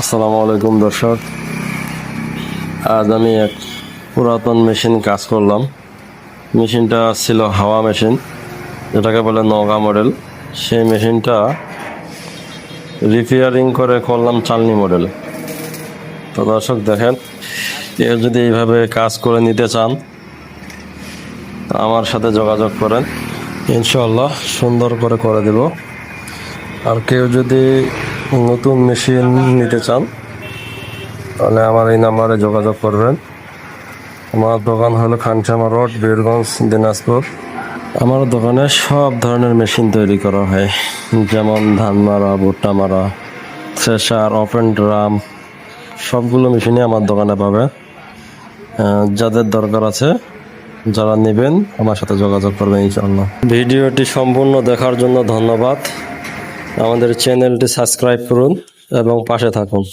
আসসালামু আলাইকুম, দর্শক। আজ আমি এক পুরাতন মেশিন কাজ করলাম। মেশিনটা ছিল হাওয়া মেশিন, যেটাকে বলে নগা মডেল। সেই মেশিনটা রিপেয়ারিং করে করলাম চালনি মডেল। তো দর্শক, দেখেন, কেউ যদি এইভাবে কাজ করে নিতে চান, আমার সাথে যোগাযোগ করেন। ইনশাল্লাহ সুন্দর করে করে দেব। আর কেউ যদি নতুন মেশিন নিতে চান, তাহলে আমার এই নাম্বারে যোগাযোগ করবেন। আমার দোকান হলো খানসামা রোড, বীরগঞ্জ, দিনাজপুর। আমার দোকানে সব ধরনের মেশিন তৈরি করা হয়, যেমন ধান মারা, ভুট্টা মারা থ্রেশার ওপেন ড্রাম সবগুলো মেশিনই আমার দোকানে পাবে। যাদের দরকার আছে, যারা নেবেন, আমার সাথে যোগাযোগ করবেন, ইনশাআল্লাহ। ভিডিওটি সম্পূর্ণ দেখার জন্য ধন্যবাদ। আমাদের চ্যানেলটি সাবস্ক্রাইব করুন এবং পাশে থাকুন।